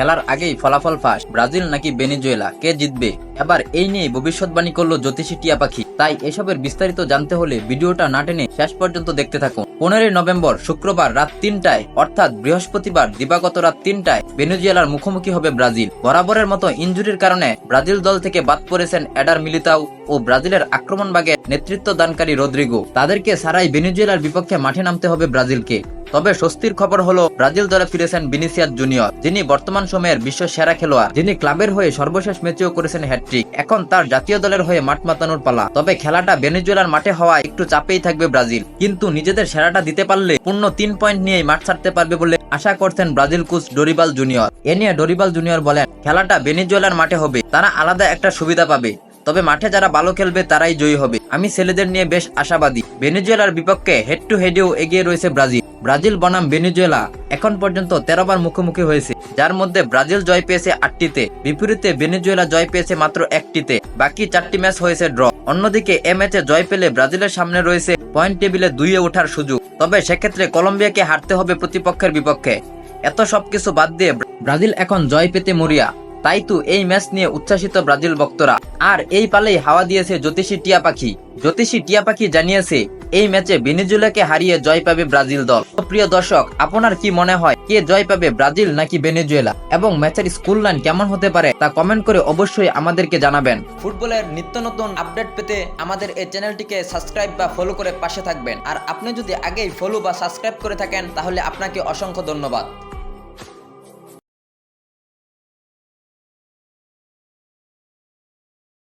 খেলার আগেই ফলাফল ফাঁস। ব্রাজিল নাকি ভেনেজুয়েলা? কে জিতবে? এবার এই নিয়ে ভবিষ্যৎবাণী করল জ্যোতিষী টিয়া পাখি। তাই এসবের বিস্তারিত জানতে হলে ভিডিওটা না টেনে শেষ পর্যন্ত দেখতে থাকুন। পনেরোই নভেম্বর শুক্রবার রাত তিনটায়, অর্থাৎ বৃহস্পতিবার দিবাগত রাত তিনটায়, ভেনেজুয়েলার মুখোমুখি হবে ব্রাজিল। বরাবরের মতো ইনজুরির কারণে ব্রাজিল দল থেকে বাদ পড়েছেন এডার মিলিতাও ও ব্রাজিলের আক্রমণভাগে নেতৃত্ব দানকারী রদ্রিগো। তাদেরকে সারাই ভেনেজুয়েলার বিপক্ষে মাঠে নামতে হবে ব্রাজিলকে। তবে স্বস্তির খবর হলো, ব্রাজিল দলে ফিরেছেন বিনিসিয়াস জুনিয়র, যিনি বর্তমান সময়ের বিশ্ব সেরা খেলোয়াড়, যিনি ক্লাবের হয়ে সর্বশেষ ম্যাচেও করেছেন হ্যাট্রিক এখন তার জাতীয় দলের হয়ে মাঠ মাতানোর পালা। তবে খেলাটা ভেনেজুয়েলার মাঠে হওয়া একটু চাপেই থাকবে ব্রাজিল। কিন্তু নিজেদের সেরাটা দিতে পারলে পূর্ণ তিন পয়েন্ট নিয়েই মাঠ ছাড়তে পারবে বলে আশা করছেন ব্রাজিল কোচ ডরিবাল জুনিয়র। এ নিয়ে ডরিবাল জুনিয়র বলেন, খেলাটা ভেনেজুয়েলার মাঠে হবে। তারা আলাদা একটা সুবিধা পাবে। তবে মাঠে যারা ভালো খেলবে তারাই জয়ী হবে। আমি ছেলেদের নিয়ে বেশ আশাবাদী। ভেনেজুয়েলার বিপক্ষে হেড টু হেডেও এগিয়ে রয়েছে ব্রাজিল। ব্রাজিল বনাম ভেনেজুয়েলা এখন পর্যন্ত তেরো বার মুখোমুখি হয়েছে। যার মধ্যে ব্রাজিল জয় পেয়েছে আটটিতে, বিপরীতে ভেনেজুয়েলা জয় পেয়েছে মাত্র একটিতে। বাকি চারটি ম্যাচ হয়েছে ড্র। অন্যদিকে এ ম্যাচে জয় পেলে ব্রাজিলের সামনে রয়েছে পয়েন্ট টেবিলে দুইয়ে ওঠার সুযোগ। তবে সেক্ষেত্রে কলম্বিয়াকে হারতে হবে প্রতিপক্ষের বিপক্ষে। এত সবকিছু বাদ দিয়ে ব্রাজিল এখন জয় পেতে মরিয়া। তাই তো এই ম্যাচ নিয়ে উচ্ছ্বাসিত ব্রাজিল ভক্তরা। আর এই পালেই হাওয়া দিয়েছে জ্যোতিষী টিয়া পাখি। জ্যোতিষী টিয়া পাখি জানিয়েছে, এই ম্যাচে ভেনেজুয়েলাকে হারিয়ে জয় পাবে ব্রাজিল দল। প্রিয় দর্শক, আপনার কি মনে হয়, কে জয় পাবে ব্রাজিল নাকি ভেনেজুয়েলা এবং ম্যাচের স্কুল লাইন কেমন হতে পারে, তা কমেন্ট করে অবশ্যই আমাদেরকে জানাবেন। ফুটবলের নিত্য নতুন আপডেট পেতে আমাদের এই চ্যানেলটিকে সাবস্ক্রাইব বা ফলো করে পাশে থাকবেন। আর আপনি যদি আগেই ফলো বা সাবস্ক্রাইব করে থাকেন, তাহলে আপনাকে অসংখ্য ধন্যবাদ।